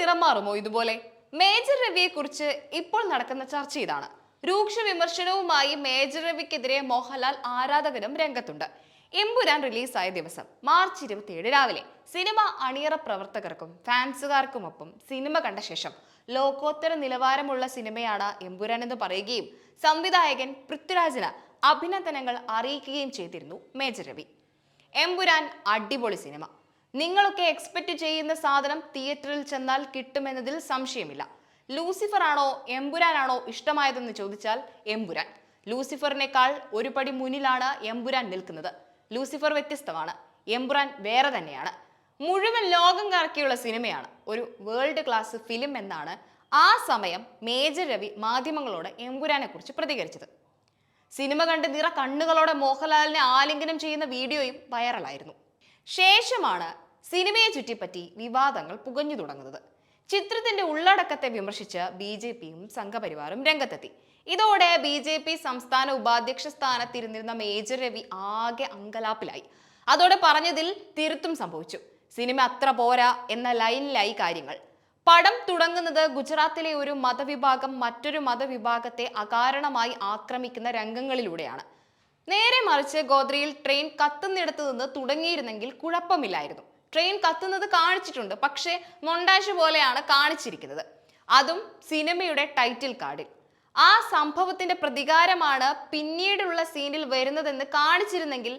നിറം മാറുമോ ഇതുപോലെ? മേജർ രവിയെ കുറിച്ച് ഇപ്പോൾ നടക്കുന്ന ചർച്ച ഇതാണ്. രൂക്ഷ വിമർശനവുമായി മേജർ രവിക്കെതിരെ മോഹൻലാൽ ആരാധകരും രംഗത്തുണ്ട്. എമ്പുരാൻ റിലീസായ ദിവസം മാർച്ച് ഇരുപത്തിയേഴ് രാവിലെ. സിനിമ അണിയറ പ്രവർത്തകർക്കും ഫാൻസുകാർക്കുമൊപ്പം സിനിമ കണ്ട ശേഷം ലോകോത്തര നിലവാരമുള്ള സിനിമയാണ് എമ്പുരാൻ എന്ന് പറയുകയും സംവിധായകൻ പൃഥ്വിരാജിന് അഭിനന്ദനങ്ങൾ അറിയിക്കുകയും ചെയ്തിരുന്നു മേജർ രവി. എമ്പുരാൻ അടിപൊളി സിനിമ. നിങ്ങളൊക്കെ എക്സ്പെക്ട് ചെയ്യുന്ന സാധനം തിയേറ്ററിൽ ചെന്നാൽ കിട്ടുമെന്നതിൽ സംശയമില്ല. ലൂസിഫർ ആണോ എമ്പുരാനാണോ ഇഷ്ടമായതെന്ന് ചോദിച്ചാൽ എമ്പുരാൻ. ലൂസിഫറിനേക്കാൾ ഒരു പടി മുന്നിലാണ് എമ്പുരാൻ നിൽക്കുന്നത്. ലൂസിഫർ വ്യത്യസ്തമാണ്. എമ്പുരാൻ വേറെ തന്നെയാണ്. മുഴുവൻ ലോകം കറക്കിയുള്ള സിനിമയാണ്. ഒരു വേൾഡ് ക്ലാസ് ഫിലിം എന്നാണ് ആ സമയം മേജർ രവി മാധ്യമങ്ങളോട് എമ്പുരാനെ കുറിച്ച് പ്രതികരിച്ചത്. സിനിമ കണ്ട് നിറ കണ്ണുകളോടെ മോഹൻലാലിനെ ആലിംഗനം ചെയ്യുന്ന വീഡിയോയും വൈറലായിരുന്നു ശേഷമാണ് സിനിമയെ ചുറ്റിപ്പറ്റി വിവാദങ്ങൾ പുകഞ്ഞു തുടങ്ങുന്നത്. ചിത്രത്തിന്റെ ഉള്ളടക്കത്തെ വിമർശിച്ച് ബി ജെ പിയും സംഘപരിവാറും രംഗത്തെത്തി. ഇതോടെ ബി ജെ പി സംസ്ഥാന ഉപാധ്യക്ഷ സ്ഥാനത്തിരുന്നിരുന്ന മേജർ രവി ആകെ അങ്കലാപ്പിലായി. അതോടെ പറഞ്ഞതിൽ തിരുത്തും സംഭവിച്ചു. സിനിമ അത്ര പോരാ എന്ന ലൈനിലായി കാര്യങ്ങൾ. പടം തുടങ്ങുന്നത് ഗുജറാത്തിലെ ഒരു മതവിഭാഗം മറ്റൊരു മതവിഭാഗത്തെ അകാരണമായി ആക്രമിക്കുന്ന രംഗങ്ങളിലൂടെയാണ്. നേരെ മറിച്ച് ഗോദ്രയിൽ ട്രെയിൻ കത്തുന്നിടത്തു നിന്ന് തുടങ്ങിയിരുന്നെങ്കിൽ കുഴപ്പമില്ലായിരുന്നു. ട്രെയിൻ കത്തുന്നത് കാണിച്ചിട്ടുണ്ട് പക്ഷേ മൊണ്ടാഷ് പോലെയാണ് കാണിച്ചിരിക്കുന്നത്. അതും സിനിമയുടെ ടൈറ്റിൽ കാർഡിൽ ആ സംഭവത്തിന്റെ പ്രതികാരമാണ് പിന്നീടുള്ള സീനിൽ വരുന്നതെന്ന് കാണിച്ചിരുന്നെങ്കിൽ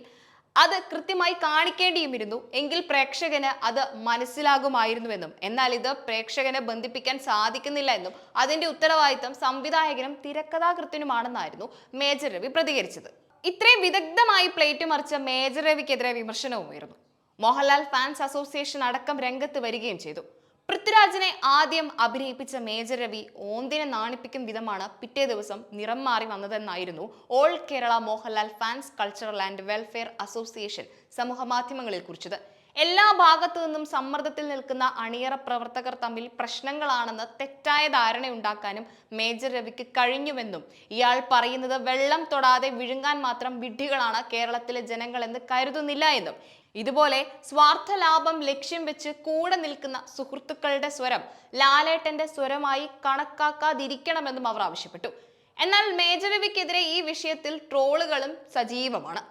അത് കൃത്യമായി കാണിക്കേണ്ടിയുമിരുന്നു. എങ്കിൽ പ്രേക്ഷകന് അത് മനസ്സിലാകുമായിരുന്നുവെന്നും എന്നാൽ ഇത് പ്രേക്ഷകനെ ബന്ധിപ്പിക്കാൻ സാധിക്കുന്നില്ല എന്നും അതിന്റെ ഉത്തരവാദിത്തം സംവിധായകനും തിരക്കഥാകൃത്തിനുമാണെന്നായിരുന്നു മേജർ രവി പ്രതികരിച്ചത്. ഇത്രയും വിദഗ്ധമായി പ്ലേറ്റ് മറിച്ച മേജർ രവിക്കെതിരെ വിമർശനവും ഉയർന്നു. മോഹൻലാൽ ഫാൻസ് അസോസിയേഷൻ അടക്കം രംഗത്ത് വരികയും ചെയ്തു. പൃഥ്വിരാജിനെ ആദ്യം അഭിനയിപ്പിച്ച മേജർ രവി ഓന്തിനെ നാണിപ്പിക്കും വിധമാണ് പിറ്റേ ദിവസം നിറം മാറി വന്നതെന്നായിരുന്നു all Kerala Mohanlal fans cultural and welfare association സമൂഹ മാധ്യമങ്ങളിൽ കുറിച്ചത്. എല്ലാ ഭാഗത്തു നിന്നും സമ്മർദ്ദത്തിൽ നിൽക്കുന്ന അണിയറ പ്രവർത്തകർ തമ്മിൽ പ്രശ്നങ്ങളാണെന്ന് തെറ്റായ ധാരണ ഉണ്ടാക്കാനും മേജർ രവിക്ക് കഴിഞ്ഞുവെന്നും ഇയാൾ പറയുന്നത് വെള്ളം തൊടാതെ വിഴുങ്ങാൻ മാത്രം വിഡ്ഢികളാണ് കേരളത്തിലെ ജനങ്ങളെന്ന് കരുതുന്നില്ല എന്നും. ഇതുപോലെ സ്വാർത്ഥ ലാഭം ലക്ഷ്യം വെച്ച് കൂടെ നിൽക്കുന്ന സുഹൃത്തുക്കളുടെ സ്വരം ലാലേട്ടന്റെ സ്വരമായി കണക്കാക്കാതിരിക്കണമെന്നും അവർ ആവശ്യപ്പെട്ടു. എന്നാൽ മേജർ രവിക്കെതിരെ ഈ വിഷയത്തിൽ ട്രോളുകളും സജീവമാണ്.